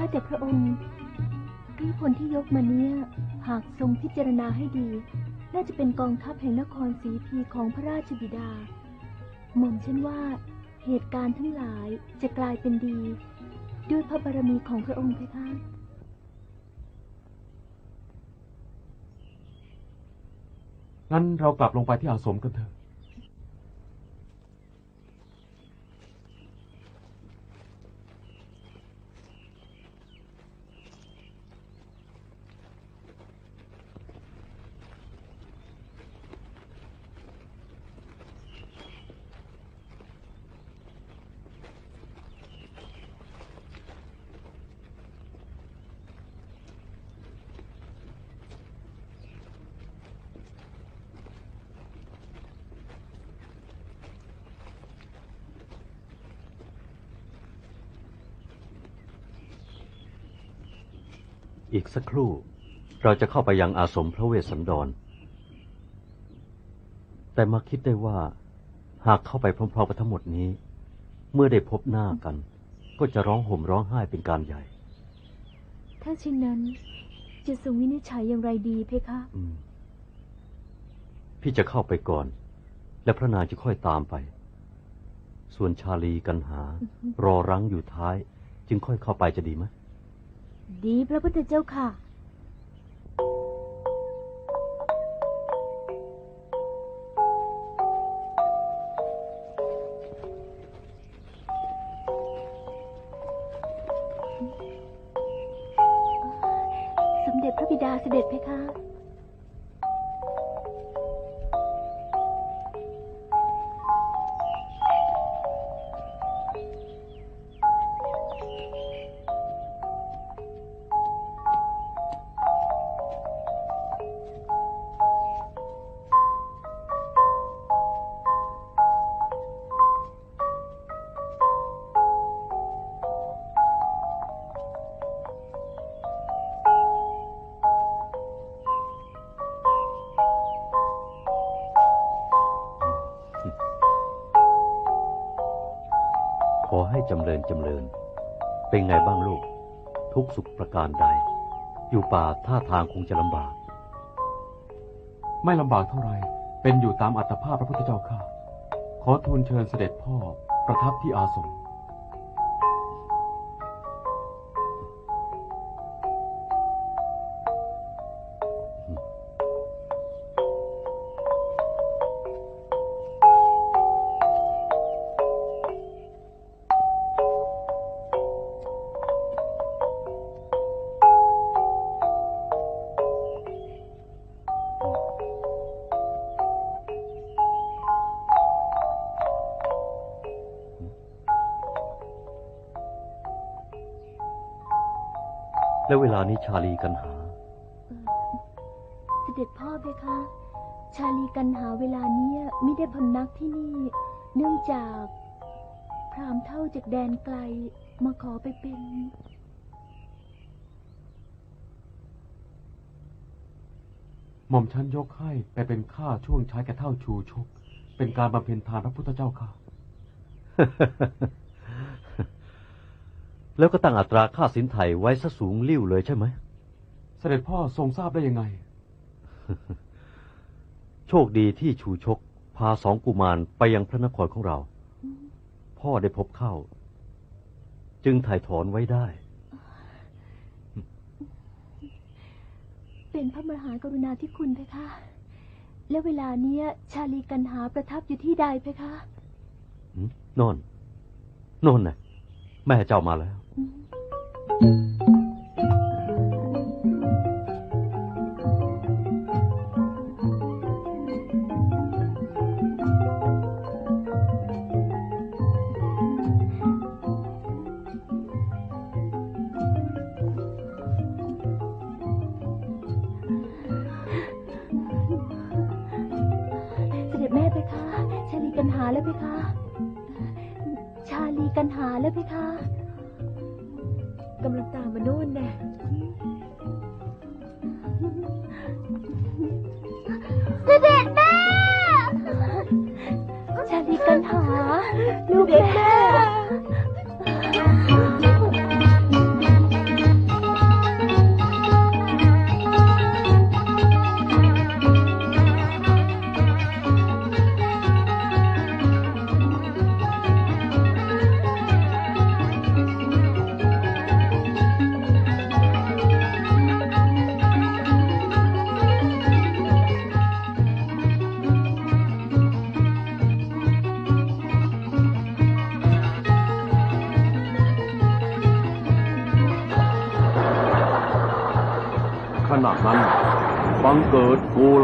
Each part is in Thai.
ข้าแต่พระองค์รีพลที่ยกมาเนี่ย หากทรงพิจารณาให้ดี น่าจะเป็นกองทัพแห่งนครศรีพีของพระราชบิดา หม่อมฉันว่า เหตุการณ์ทั้งหลายจะกลายเป็นดี ด้วยพระบารมีของพระองค์เพคะงั้นเรากลับลงไปที่อาสมกันเถอะ อีกสักครู่ เราจะเข้าไปยังอาสมพระเวสสันดร แต่มาคิดได้ว่า หากเข้าไปพร้อมๆกับทั้งหมดนี้ เมื่อได้พบหน้ากัน ก็จะร้องห่มร้องไห้เป็นการใหญ่ ถ้าเช่นนั้นจะทรงวินิจฉัยอย่างไรดีเพคะอืมพี่จะเข้าไปก่อน และพระนางจะค่อยตามไป ส่วนชาลีกันหารอรั้งอยู่ท้าย จึงค่อยเข้าไปจะดีไหม ดีพระพุทธเจ้าค่ะ จำเริญจำเริญ เป็นไงบ้างลูก ทุกสุขประการใด อยู่ป่าท่าทางคงจะลำบาก ไม่ลำบากเท่าไรเป็นอยู่ตามอัตภาพพระพุทธเจ้าข้าขอทูลเชิญเสด็จพ่อประทับที่อาสม แล้วเวลานี้ชาลีกันหา เสด็จพ่อเพคะ ชาลีกันหาเวลาเนี้ยไม่ได้พำนักที่นี่ เนื่องจาก พรามเท่าจากแดนไกลมาขอไปเป็น หม่อมฉันยกให้ไปเป็นข้าช่วงใช้แก่เท่าชูชก เป็นการบำเพ็ญทานพระพุทธเจ้าค่ะ แล้วก็ตั้งอัตราค่าสินไถ่ไว้ซะสูงลิ่วเลยใช่ไหม เสด็จพ่อทรงทราบได้ยังไง โชคดีที่ชูชก พาสองกุมารไปยังพระนครของเรา พ่อได้พบเข้า จึงถ่ายถอนไว้ได้ เป็นพระมหากรุณาธิคุณเพคะ แล้วเวลาเนี้ย ชาลีกันหาประทับอยู่ที่ใดเพคะหืมโนนโนนน่ะแม่เจ้ามาแล้ว เสด็จแม่เพคะชาลีกันหาแล้วเพคะ ชาลีกันหาแล้วเพคะ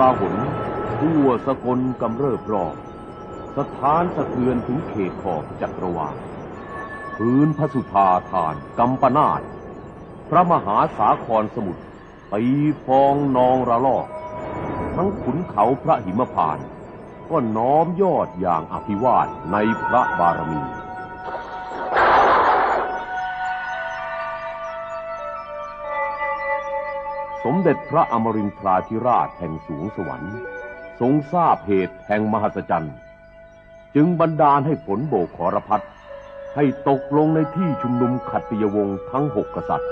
ลาหลทั่วสกลกำเริบรอบสถานสะเทือนถึงเขตขอบจักรวาลพื้นพระสุธาทานกำปนาตพระมหาสาครสมุทรตีฟองนองระลอก ทั้งขุนเขาพระหิมพาน ก็น้อมยอดอย่างอภิวาทในพระบารมี สมเด็จพระอมรินทราธิราชแห่งสูงสวรรค์ ทรงทราบเหตุแห่งมหัศจรรย์ จึงบันดาลให้ฝนโบกขอรพัดให้ตกลงในที่ชุมนุมขัตติยวงศ์ทั้งหกกษัตริย์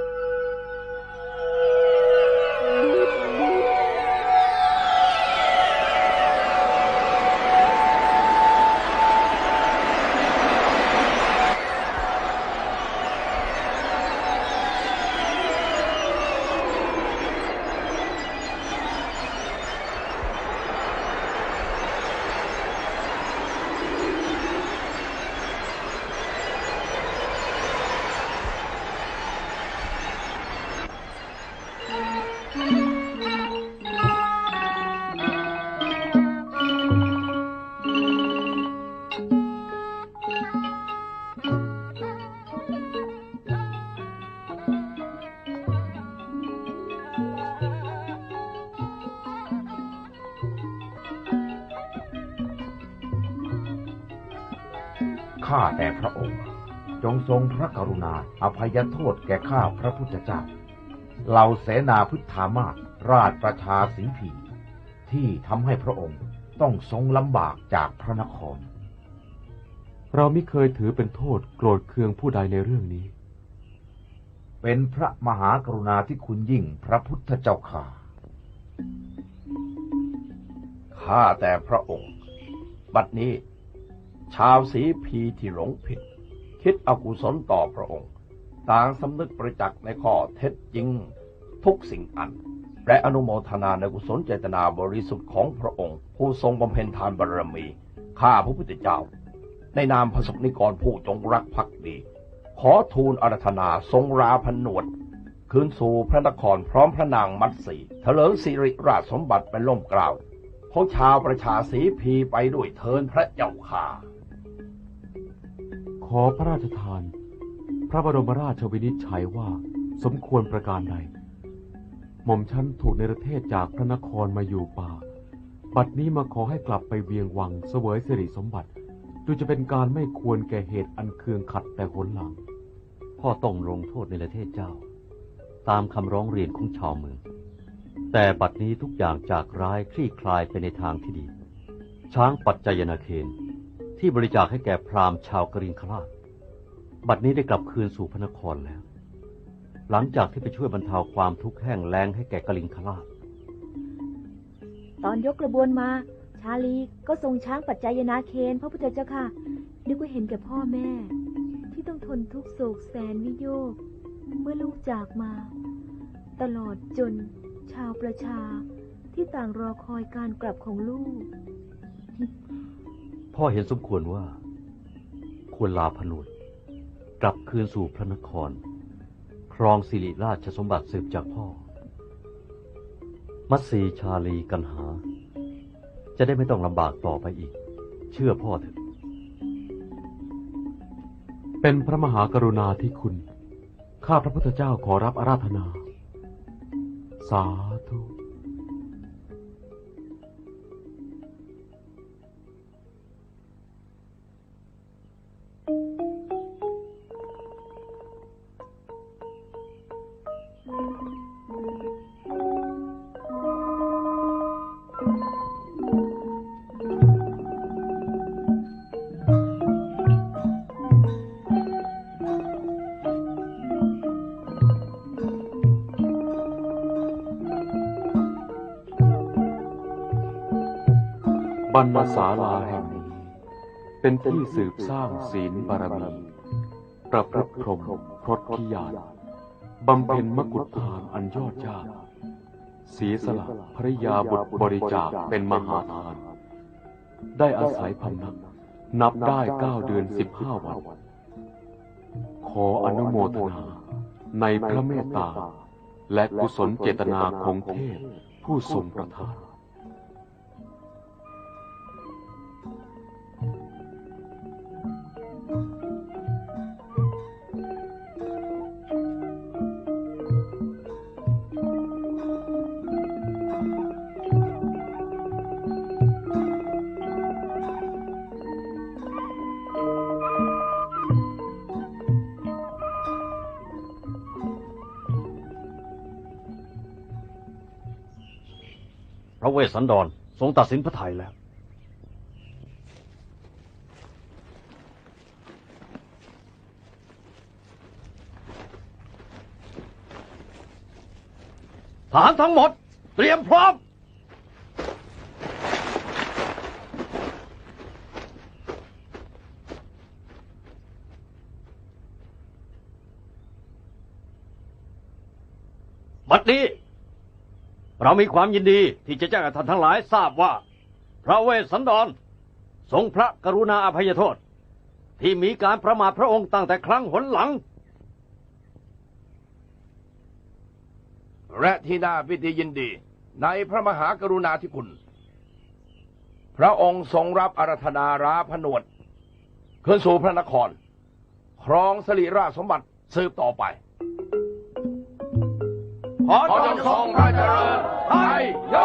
ข้าแต่พระองค์ จงทรงพระกรุณาอภัยโทษแก่ข้าพระพุทธเจ้าเหล่าเสนาพุทธามาศราชประชาสีผีที่ทำให้พระองค์ต้องทรงลำบากจากพระนคร เราไม่เคยถือเป็นโทษโกรธเคืองผู้ใดในเรื่องนี้ เป็นพระมหากรุณาที่คุณยิ่งพระพุทธเจ้าข่าข้าแต่พระองค์ บัดนี้ ชาวสีพีที่หลงผิด คิดอกุศลต่อพระองค์ ต่างสำนึกประจักษ์ในข้อเท็จจริง ทุกสิ่งอัน และอนุโมทนาในกุศลเจตนาบริสุทธิ์ของพระองค์ ผู้ทรงบำเพ็ญทานบารมี ข้าพระพุทธเจ้า ในนามพระสกนิกรผู้จงรักภักดี ขอทูลอารัธนาทรงราพนวดคืนสู่พระนครพร้อมพระนางมัตสีเถลิงสิริราชสมบัติเป็นล่มเกล้าวของชาวประชาสีพีไปด้วยเทินพระเจ้าข่า อพระราชทาน พระบรมราชวินิจฉัยว่าสมควรประการใด หม่อมฉันถูกในประเทศจากพระนครมาอยู่ป่า บัดนี้มาขอให้กลับไปเวียงวังเสวยสิริสมบัติ ดูจะเป็นการไม่ควรแก่เหตุอันเคืองขัดแต่หนหลัง พ่อต้องลงโทษในประเทศเจ้า ตามคำร้องเรียนของชาวเมือง แต่บัดนี้ทุกอย่างจากร้ายคลี่คลายไปในทางที่ดี ช้างปัจจยนาเคน ที่บริจาคให้แก่พราหมณ์ชาวกริงคราช บัดนี้ได้กลับคืนสู่พระนครแล้ว หลังจากที่ไปช่วยบรรเทาความทุกข์แห้งแล้งให้แก่กลิงคราช ตอนยกกระบวนมา ชาลีก็ทรงช้างปัจจายนาเคนพระพุทธเจ้าค่ะ นึกว่าเห็นแก่พ่อแม่ ที่ต้องทนทุกโศกแสนวิโยค เมื่อลูกจากมา ตลอดจนชาวประชาที่ต่างรอคอยการกลับของลูก พ่อเห็นสมควรว่า ควรลาพนวดกลับคืนสู่พระนคร ครองสิริราชสมบัติสืบจากพ่อ มัตสีชาลีกันหา จะได้ไม่ต้องลำบากต่อไปอีก เชื่อพ่อเถอะ เป็นพระมหากรุณาธิคุณ ข้าพระพุทธเจ้าขอรับอาราธนา สาธุ รรณศาลาแห่งนี้ เป็นที่สืบสร้างศีลบารมี ประพฤติพรหมพรตพิยานบำเพ็ญมกุฏทานอันยอดยากเสียสละภริยาบุตรบริจาคเป็นมหาทาน ได้อาศัยพำนัก นับได้เก้าเดือนสิบห้าวัน ขออนุโมทนาในพระเมตตา และกุศลเจตนาของเทพผู้ทรงประทาน พระเวสสันดรทรงตัดสินพระทัยแล้วทหารทั้งหมด เตรียมพร้อม บัดนี้ เรามีความยินดีที่จะแจ้งให้ท่านทั้งหลายทราบว่า พระเวสสันดรทรงพระกรุณาอภัยโทษ ที่มีการประมาทพระองค์ตั้งแต่ครั้งหนหลัง และที่น่าพิธียินดีในพระมหากรุณาธิคุณ พระองค์ทรงรับอารัธนาราผนวดขึ้นสู่พระนคร ครองสริราชสมบัติสืบต่อไป ขอจงทรงพระเจริญให้โย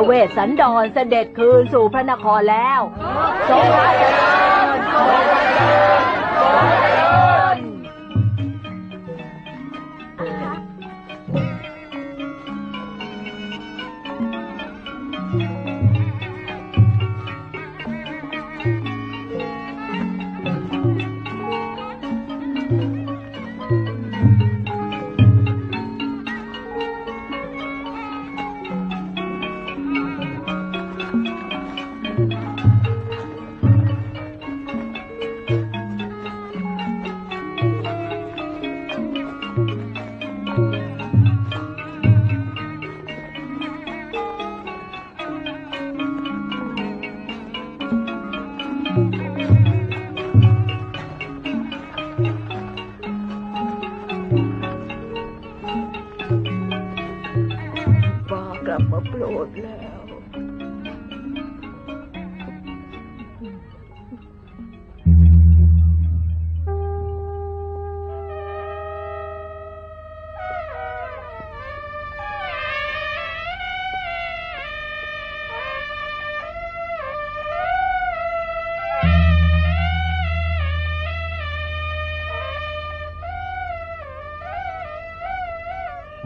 ระเวสสันดรเสด็จคืนสู่พระนครแล้วทรงพระเจริญ กลับมาโปรดแล้ว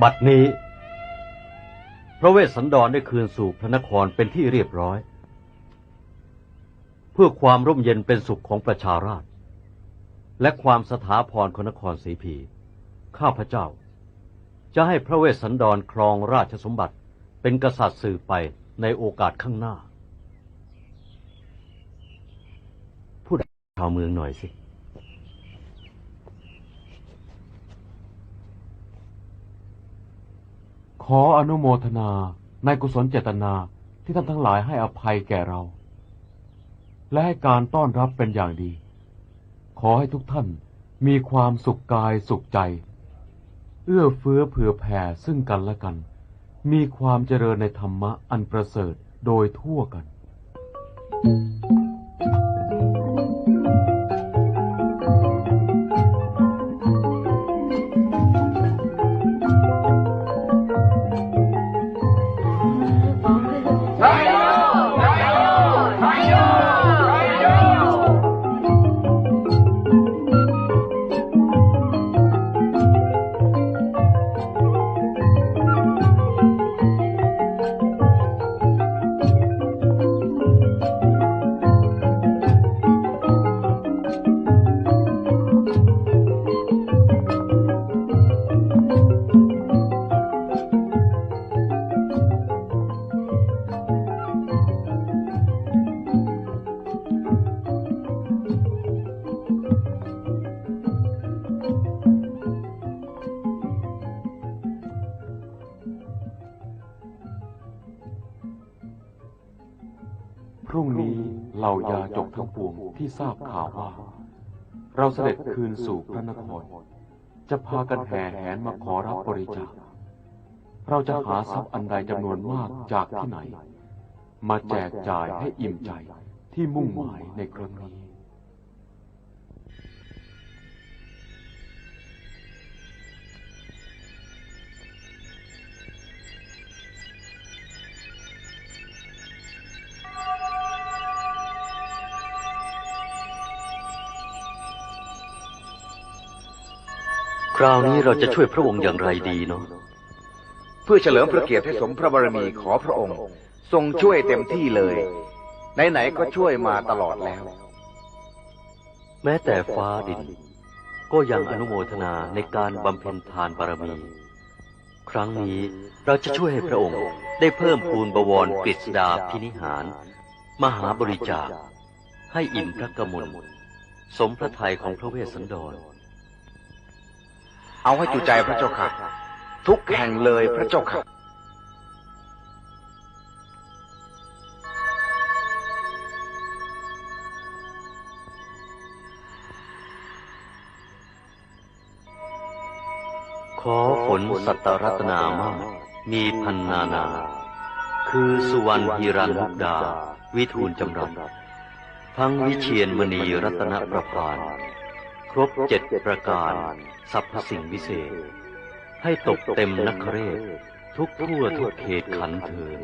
บัดนี้พ ระเวสสันดรได้คืนสู่พระนครเป็นที่เรียบร้อย เพื่อความร่มเย็นเป็นสุขของประชาราษฎร์และความสถาพรของนครศรีพี ข้าพเจ้า จะให้พระเวสสันดรครองราชสมบัติเป็นกษัตริย์สืบไปในโอกาสข้างหน้า พูดชาวเมืองหน่อยสิ ขออนุโมทนาในกุศลเจตนาที่ท่านทั้งหลายให้อภัยแก่เรา และให้การต้อนรับเป็นอย่างดี ขอให้ทุกท่านมีความสุขกายสุขใจ เอื้อเฟื้อเผื่อแผ่ซึ่งกันและกัน มีความเจริญในธรรมะอันประเสริฐโดยทั่วกันพ ที่ทราบข่าวว่า เราเสด็จคืนสู่พระนคร จะพากันแห่แหนมาขอรับบริจาค เราจะหาทรัพย์อันใดจำนวนมากจากที่ไหน มาแจกจ่ายให้อิ่มใจที่มุ่งหมายในครั้งนี้ ราวนี้เราจะช่วยพระองค์อย่างไรดีเนาะเพื่อเฉลิมพระเกียรติให้สมพระบารมีขอพระองค์ ทรงช่วยเต็มที่เลย ไหนๆก็ช่วยมาตลอดแล้ว แม้แต่ฟ้าดิน ก็ยังอนุโมทนาในการบำเพ็ญทานบารมี ครั้งนี้เราจะช่วยให้พระองค์ได้เพิ่มพูนบวรกฤษดาพินิหาร มหาบริจาค ให้อิ่มพระกมลสมพระทัยของพระเวสสันดร เอาให้จุใจพระเจ้าค่ะ ทุกแห่งเลยพระเจ้าค่ะขอผลสัตรัตนามากมีพันนานา คือสุวรรณฮีรันมุกดา วิทูลจำรัดทั้งวิเชียนมณีรัตนประพาน ครบเจ็ดประการสรรพสิ่งวิเศษ ให้ตกเต็มนักเรศทุกทั่วทุกเขตขันเทิน